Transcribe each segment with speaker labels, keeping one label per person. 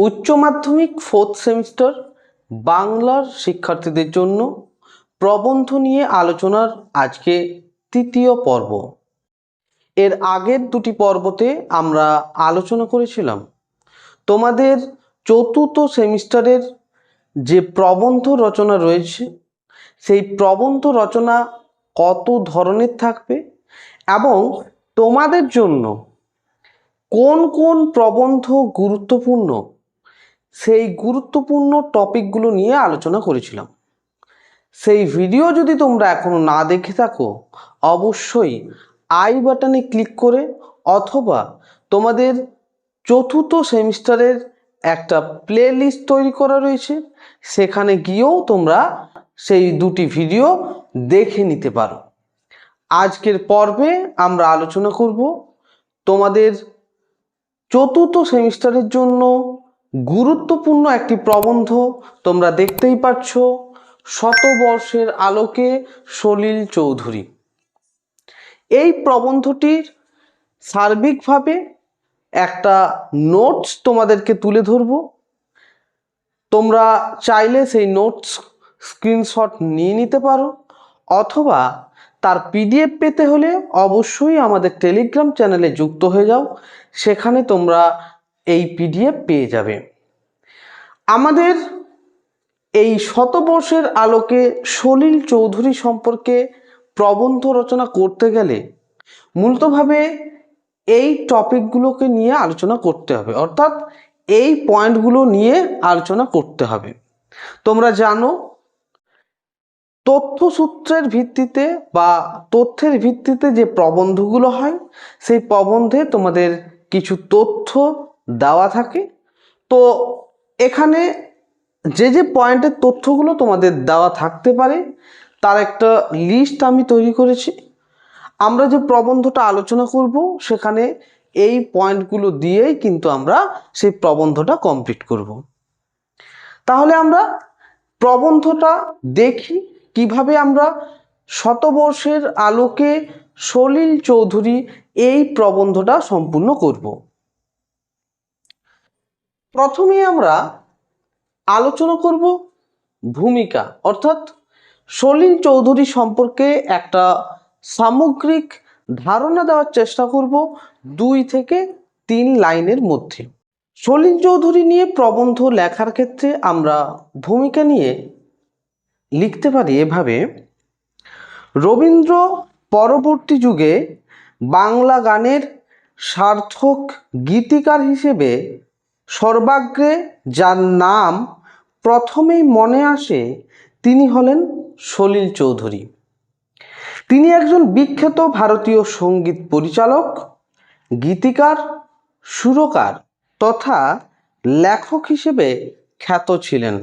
Speaker 1: উচ্চ মাধ্যমিক fourth semester বাংলার শিক্ষার্থীদের জন্য প্রবন্ধ নিয়ে আলোচনার আজকে তৃতীয় পর্ব। এর আগের দুটি পর্বতে আমরা আলোচনা করেছিলাম। তোমাদের চতুর্থ সেমিস্টারের যে প্রবন্ধ রচনা রয়েছে, সেই প্রবন্ধ রচনা কত ধরনের থাকবে এবং তোমাদের জন্য কোন কোন প্রবন্ধ গুরুত্বপূর্ণ সেই গুরুত্বপূর্ণ টপিকগুলো নিয়ে আলোচনা করেছিলাম। সেই ভিডিও যদি তোমরা এখনও না দেখে থাকো, অবশ্যই আই বাটনে ক্লিক করে অথবা তোমাদের চতুর্থ সেমিস্টারের একটা প্লে লিস্ট তৈরি করা রয়েছে, সেখানে গিয়েও তোমরা সেই দুটি ভিডিও দেখে নিতে পারো। আজকের পর্বে আমরা আলোচনা করব তোমাদের চতুর্থ সেমিস্টারের জন্য গুরুত্বপূর্ণ একটি প্রবন্ধ তোমরা দেখতেই পাচ্ছ শতবর্ষের আলোকে সলিল চৌধুরী। এই প্রবন্ধটির সার্বিকভাবে একটা নোটস তোমাদেরকে তুলে ধরবো। তোমরা চাইলে সেই নোটস স্ক্রিনশট নিয়ে নিতে পারো অথবা তার পিডিএফ পেতে হলে অবশ্যই আমাদের টেলিগ্রাম চ্যানেলে যুক্ত হয়ে যাও। সেখানে তোমরা এই পিডিএফ পেয়ে যাবে। আমাদের এই শতবর্ষের আলোকে সলিল চৌধুরী সম্পর্কে প্রবন্ধ রচনা করতে গেলে মূলতভাবে এই টপিকগুলোকে নিয়ে আলোচনা করতে হবে। অর্থাৎ এই পয়েন্টগুলো নিয়ে আলোচনা করতে হবে। তোমরা জানো, তথ্যসূত্রের ভিত্তিতে বা তথ্যের ভিত্তিতে যে প্রবন্ধগুলো হয়, সেই প্রবন্ধে তোমাদের কিছু তথ্য দেওয়া থাকে। তো এখানে যে যে পয়েন্টের তথ্যগুলো তোমাদের দেওয়া থাকতে পারে, তার একটা লিস্ট আমি তৈরি করেছি। আমরা যে প্রবন্ধটা আলোচনা করব, সেখানে এই পয়েন্টগুলো দিয়েই কিন্তু আমরা সেই প্রবন্ধটা কমপ্লিট করব। তাহলে আমরা প্রবন্ধটা দেখি, কীভাবে আমরা শতবর্ষের আলোকে সলিল চৌধুরী এই প্রবন্ধটা সম্পূর্ণ করব। প্রথমে আমরা আলোচনা করব ভূমিকা, অর্থাৎ সলিল চৌধুরী সম্পর্কে একটা সামগ্রিক ধারণা দেওয়ার চেষ্টা করব দুই থেকে তিন লাইনের মধ্যে। সলিল চৌধুরী নিয়ে প্রবন্ধ লেখার ক্ষেত্রে আমরা ভূমিকা নিয়ে লিখতে পারি এভাবে, রবীন্দ্র পরবর্তী যুগে বাংলা গানের সার্থক গীতিকার হিসেবে সর্বাগ্রে যার নাম প্রথমেই মনে আসে তিনি হলেন সলিল চৌধুরী। তিনি একজন বিখ্যাত ভারতীয় সংগীত পরিচালক, গীতিকার, সুরকার তথা লেখক হিসেবে খ্যাত ছিলেন।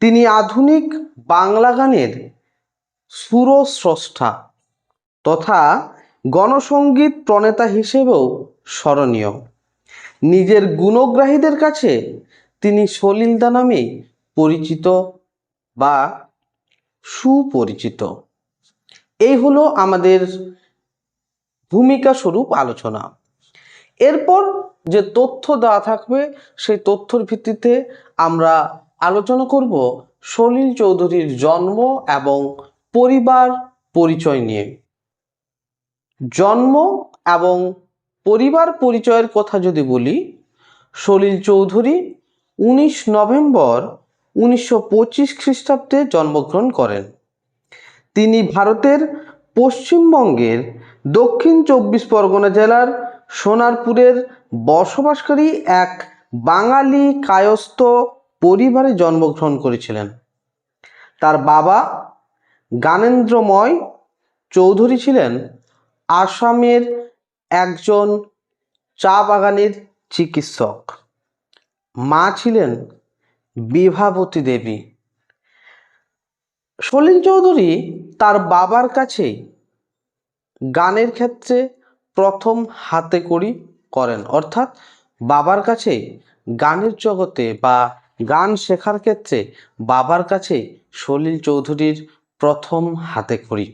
Speaker 1: তিনি আধুনিক বাংলা গানের সুরস্রষ্টা তথা গণসঙ্গীত প্রণেতা হিসেবেও স্মরণীয়। নিজের গুণগ্রাহীদের কাছে তিনি সলিলদা নামেই পরিচিত বা সুপরিচিত। এই হলো আমাদের ভূমিকা স্বরূপ আলোচনা। এরপর যে তথ্য দেওয়া থাকবে, সেই তথ্যর ভিত্তিতে আমরা আলোচনা করব সলিল চৌধুরীর জন্ম এবং পরিবার পরিচয় নিয়ে। জন্ম এবং পরিবার পরিচয়ের কথা যদি বলি, সলিল চৌধুরী উনিশ নভেম্বর উনিশশো পঁচিশ খ্রিস্টাব্দে জন্মগ্রহণ করেন। তিনি ভারতের পশ্চিমবঙ্গের দক্ষিণ চব্বিশ পরগনা জেলার সোনারপুরের বসবাসকারী এক বাঙালি কায়স্থ পরিবারে জন্মগ্রহণ করেছিলেন। তার বাবা জ্ঞানেন্দ্রময় চৌধুরী ছিলেন আসামের একজন চা বাগানের চিকিৎসক। মা ছিলেন বিভাবতী দেবী। সলিল চৌধুরী তার বাবার কাছেই গানের ক্ষেত্রে প্রথম হাতে কড়ি করেন। অর্থাৎ বাবার কাছে গানের জগতে বা গান শেখার ক্ষেত্রে বাবার কাছে সলিল চৌধুরীর প্রথম হাতে কড়ি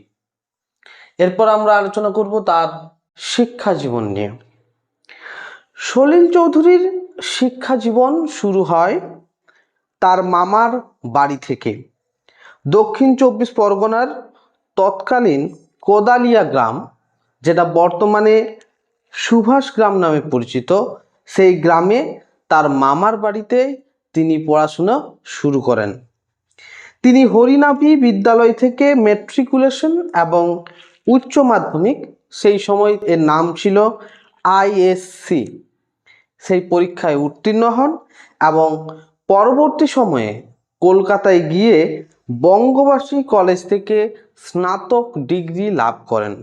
Speaker 1: এরপর আমরা আলোচনা করব তার শিক্ষা জীবন নিয়ে। সলিল চৌধুরীর শিক্ষা জীবন শুরু হয় তার মামার বাড়ি থেকে। দক্ষিণ চব্বিশ পরগনার তৎকালীন কোদালিয়া গ্রাম, যেটা বর্তমানে সুভাষ গ্রাম নামে পরিচিত, সেই গ্রামে তার মামার বাড়িতে তিনি পড়াশোনা শুরু করেন। তিনি হরিনাভি বিদ্যালয় থেকে মেট্রিকুলেশন এবং উচ্চ মাধ্যমিক সেই সময় এর নাম ছিল আইএসসি সেই পরীক্ষায় উত্তীর্ণ হন এবং পরবর্তী সময়ে কলকাতায় গিয়ে বঙ্গবাসী কলেজ থেকে স্নাতক ডিগ্রি লাভ করেন।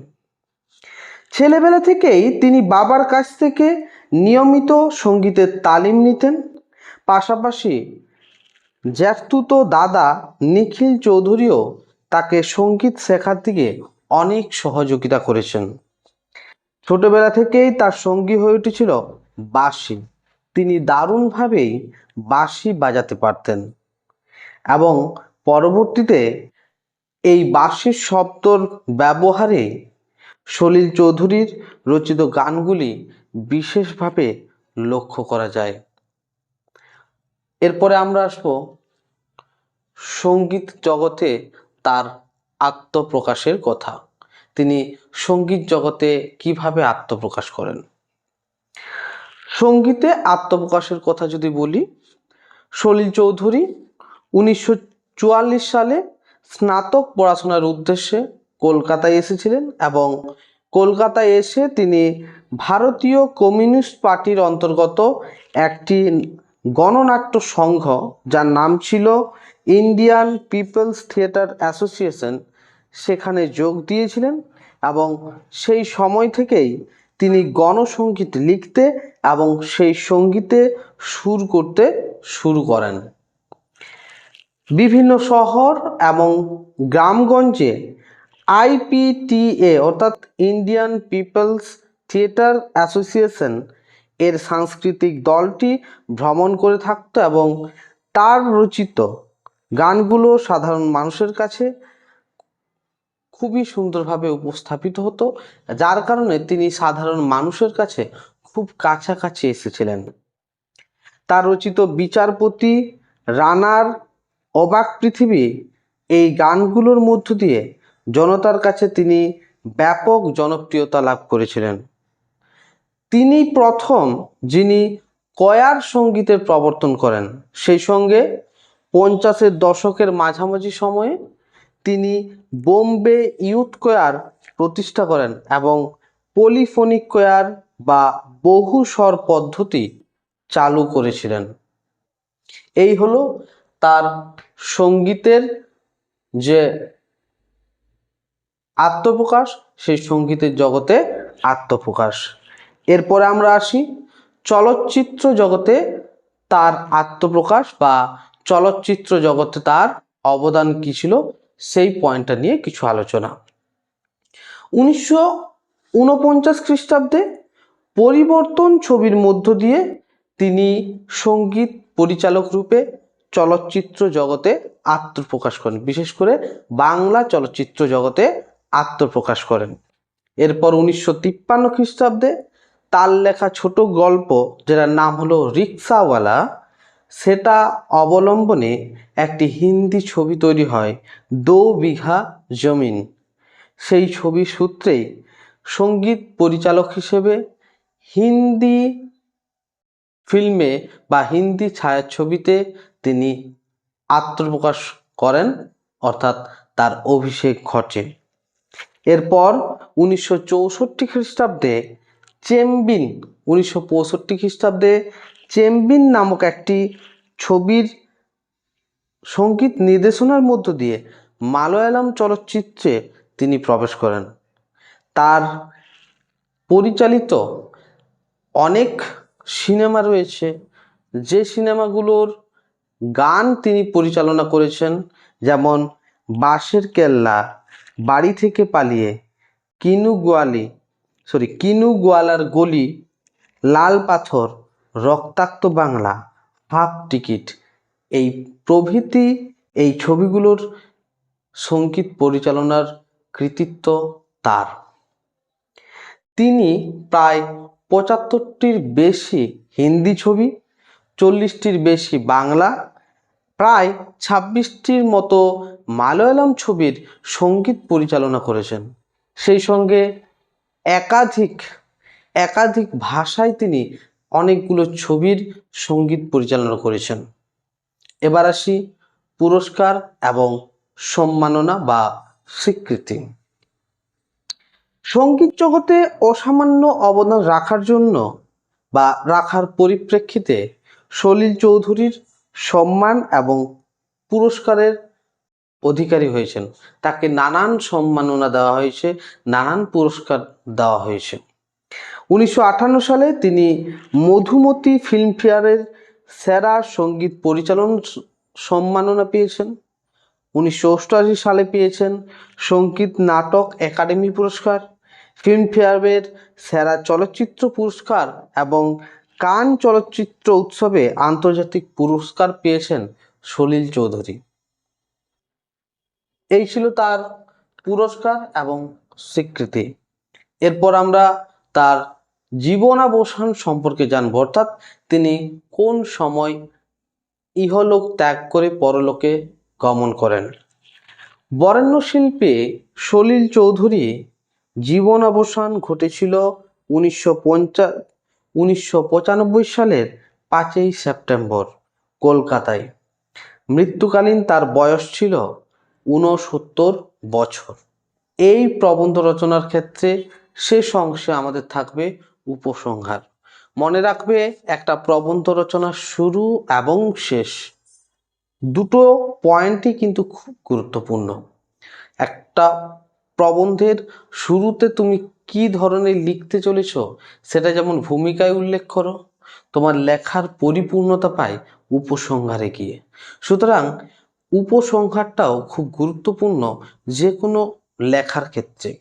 Speaker 1: ছেলেবেলা থেকেই তিনি বাবার কাছ থেকে নিয়মিত সঙ্গীতের তালিম নিতেন। পাশাপাশি জ্যাঠতুত দাদা নিখিল চৌধুরীও তাকে সংগীত শেখার দিকে অনেক সহযোগিতা করেছেন। ছোটবেলা থেকেই তার সঙ্গী হয়ে উঠেছিল বাঁশি। তিনি দারুণভাবেই বাঁশি বাজাতে পারতেন। এবং পরবর্তীতে এই বাঁশির শব্দর ব্যবহারে সলিল চৌধুরীর রচিত গানগুলি বিশেষভাবে লক্ষ্য করা যায়। এরপরে আমরা আসব সংগীত জগতে তার আত্মপ্রকাশের কথা। তিনি সংগীত জগতে কীভাবে আত্মপ্রকাশ করেন? সঙ্গীতে আত্মপ্রকাশের কথা যদি বলি, সলিল চৌধুরী উনিশশো চুয়াল্লিশ সালে স্নাতক পড়াশোনার উদ্দেশ্যে কলকাতায় এসেছিলেন এবং কলকাতায় এসে তিনি ভারতীয় কমিউনিস্ট পার্টির অন্তর্গত একটি গণনাট্য সংঘ, যার নাম ছিল ইন্ডিয়ান পিপলস থিয়েটার অ্যাসোসিয়েশন, সেখানে যোগ দিয়েছিলেন এবং সেই সময় থেকেই তিনি গণসঙ্গীত লিখতে এবং সেই সঙ্গীতে সুর করতে শুরু করেন। বিভিন্ন শহর এবং গ্রামগঞ্জে আইপিটিএ, অর্থাৎ ইন্ডিয়ান পিপলস থিয়েটার অ্যাসোসিয়েশন এর সাংস্কৃতিক দলটি ভ্রমণ করে থাকতো এবং তার রচিত গানগুলো সাধারণ মানুষের কাছে খুবই সুন্দরভাবে উপস্থাপিত হতো, যার কারণে তিনি সাধারণ মানুষের কাছে খুব কাছাকাছি এসেছিলেন। তার রচিত বিচারপতি রানার অবাক পৃথিবী এই গানগুলোর মধ্য দিয়ে জনতার কাছে তিনি ব্যাপক জনপ্রিয়তা লাভ করেছিলেন। তিনি প্রথম যিনি কয়ার সঙ্গীতের প্রবর্তন করেন, সেই সঙ্গে পঞ্চাশের দশকের মাঝামাঝি সময়ে তিনি বোম্বে ইউথ কোয়ার প্রতিষ্ঠা করেন এবং পলিফোনিক কোয়ার বা বহু স্বর পদ্ধতি চালু করেছিলেন। এই হলো তার সঙ্গীতের যে আত্মপ্রকাশ, সেই সঙ্গীতের জগতে আত্মপ্রকাশ। এরপরে আমরা আসি চলচ্চিত্র জগতে তার আত্মপ্রকাশ বা চলচ্চিত্র জগতে তার অবদান কী ছিল? সেই পয়েন্টটা নিয়ে কিছু আলোচনা। উনিশশো ঊনপঞ্চাশ খ্রিস্টাব্দে পরিবর্তন ছবির মধ্য দিয়ে তিনি সংগীত পরিচালক রূপে চলচ্চিত্র জগতে আত্মপ্রকাশ করেন। বিশেষ করে বাংলা চলচ্চিত্র জগতে আত্মপ্রকাশ করেন। এরপর উনিশশো তিপ্পান্ন খ্রিস্টাব্দে তার লেখা ছোট গল্প, যেটার নাম হলো রিক্সাওয়ালা, সেটা অবলম্বনে একটি হিন্দি ছবি তৈরি হয়, দো বিঘা জমিন। সেই ছবির সূত্রেই সংগীত পরিচালক হিসেবে হিন্দি ফিল্মে বা হিন্দি ছায়াছবিতে তিনি আত্মপ্রকাশ করেন, অর্থাৎ তার অভিষেক ঘটে। এরপর উনিশশো চৌষট্টি খ্রিস্টাব্দে চেম্বিন, উনিশশো পঁয়ষট্টি খ্রিস্টাব্দে চেম্বিন নামক একটি ছবির সংগীত নির্দেশনার মধ্য দিয়ে মালয়ালম চলচ্চিত্রে তিনি প্রবেশ করেন। তার পরিচালিত অনেক সিনেমা রয়েছে, যে সিনেমাগুলোর গান তিনি পরিচালনা করেছেন, যেমন বাঁশের কেল্লা, বাড়ি থেকে পালিয়ে কিনু গোয়ালি সরি, কিনু গোয়ালার গলি, লাল পাথর, রক্তাক্ত বাংলা হাফ টিকিট। এই প্রভৃতি এই ছবিগুলোর সংগীত পরিচালনার কৃতিত্ব তার। তিনি প্রায় পঁচাত্তরটির বেশি হিন্দি ছবি, চল্লিশটির বেশি বাংলা, প্রায় ছাব্বিশটির মতো মালয়ালম ছবির সংগীত পরিচালনা করেছেন। সেই সঙ্গে একাধিক একাধিক ভাষায় তিনি অনেকগুলো ছবির সংগীত পরিচালনা করেছেন। এবার আসি পুরস্কার এবং সম্মাননা বা স্বীকৃতি। সংগীত জগতে অসামান্য অবদান রাখার জন্য বা রাখার পরিপ্রেক্ষিতে সলিল চৌধুরীর সম্মান এবং পুরস্কারের অধিকারী হয়েছেন। তাকে নানান সম্মাননা দেওয়া হয়েছে, নানান পুরস্কার দেওয়া হয়েছে। উনিশশো আটান্ন সালে তিনি মধুমতি ফিল্মফেয়ারের সেরা সংগীত পরিচালন সম্মাননা পেয়েছেন। উনিশশো অষ্টআশি সালে পেয়েছেন সংগীত নাটক একাডেমি পুরস্কার, ফিল্মফেয়ারের সেরা চলচ্চিত্র পুরস্কার এবং কান চলচ্চিত্র উৎসবে আন্তর্জাতিক পুরস্কার পেয়েছেন সলিল চৌধুরী। এই ছিল তার পুরস্কার এবং স্বীকৃতি। এরপর আমরা তার জীবনাবসান সম্পর্কে জানব, অর্থাৎ তিনি কোন সময় ইহলোক ত্যাগ করে পরলোকে গমন করেন। বরেণ্য শিল্পী সলিল চৌধুরী জীবনাবসান ঘটেছিল উনিশশো পঞ্চা, উনিশশো সালের পাঁচই সেপ্টেম্বর কলকাতায়। মৃত্যুকালীন তার বয়স ছিল ঊনসত্তর বছর। এই প্রবন্ধ রচনার ক্ষেত্রে শেষ অংশে আমাদের থাকবে উপসংহার। মনে রাখবে, একটা প্রবন্ধ রচনার শুরু এবং শেষ দুটো পয়েন্টই কিন্তু খুব গুরুত্বপূর্ণ। একটা প্রবন্ধের শুরুতে তুমি কি ধরনের লিখতে চলেছ, সেটা যেমন ভূমিকায় উল্লেখ করো, তোমার লেখার পরিপূর্ণতা পায় উপসংহারে গিয়ে। সুতরাং উপসংহারটাও খুব গুরুত্বপূর্ণ যে কোনো লেখার ক্ষেত্রে।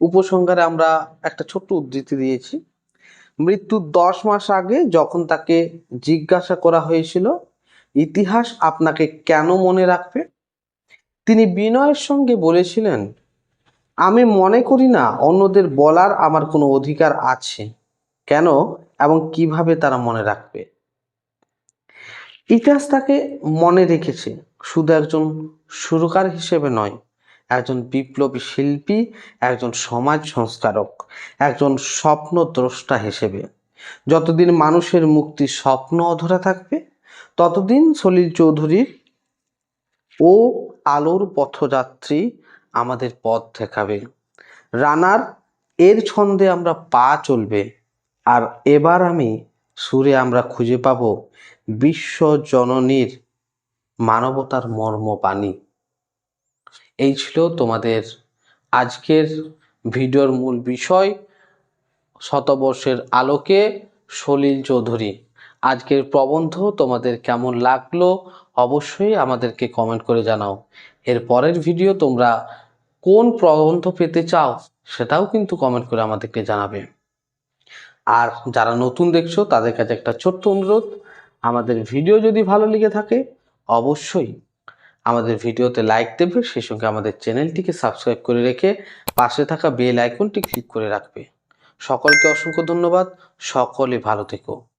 Speaker 1: উপসংহারে আমরা একটা ছোট্ট উদ্ধৃতি দিয়েছি। মৃত্যুর দশ মাস আগে যখন তাকে জিজ্ঞাসা করা হয়েছিল, ইতিহাস আপনাকে কেন মনে রাখবে? তিনি বিনয়ের সঙ্গে বলেছিলেন, আমি মনে করি না অন্যদের বলার আমার কোনো অধিকার আছে। কেন এবং কীভাবে তারা মনে রাখবে? ইতিহাস তাকে মনে রেখেছে, শুধু একজন সুরকার হিসেবে নয়, একজন বিপ্লবী শিল্পী, একজন সমাজ সংস্কারক, একজন স্বপ্ন দ্রষ্টা হিসেবে। যতদিন মানুষের মুক্তি স্বপ্ন অধরা থাকবে, ততদিন সলিল চৌধুরীর ও আলোর পথযাত্রী আমাদের পথ দেখাবে। রানার, এর ছন্দে আমরা পা চলবে, আর এবার আমি সুরে আমরা খুঁজে পাব বিশ্ব জননীর মানবতার মর্ম বাণী এই ছিল তোমাদের আজকের ভিডিওর মূল বিষয়, শতবর্ষের আলোকে সলিল চৌধুরী। আজকের প্রবন্ধ তোমাদের কেমন লাগল অবশ্যই আমাদেরকে কমেন্ট করে জানাও। এর পরের ভিডিও তোমরা কোন প্রবন্ধ পেতে চাও সেটাও কিন্তু কমেন্ট করে আমাদেরকে জানাবে। আর যারা নতুন দেখছ তাদের কাছে একটা ছোট্ট অনুরোধ আমাদের ভিডিও যদি ভালো লেগে থাকে, অবশ্যই আমাদের ভিডিওতে লাইক দেবে, সেই সঙ্গে আমাদের চ্যানেলটিকে সাবস্ক্রাইব করে রেখে পাশে থাকা বেল আইকনটি ক্লিক করে রাখবে। সকলকে অসংখ্য ধন্যবাদ। সকলে ভালো থেকো।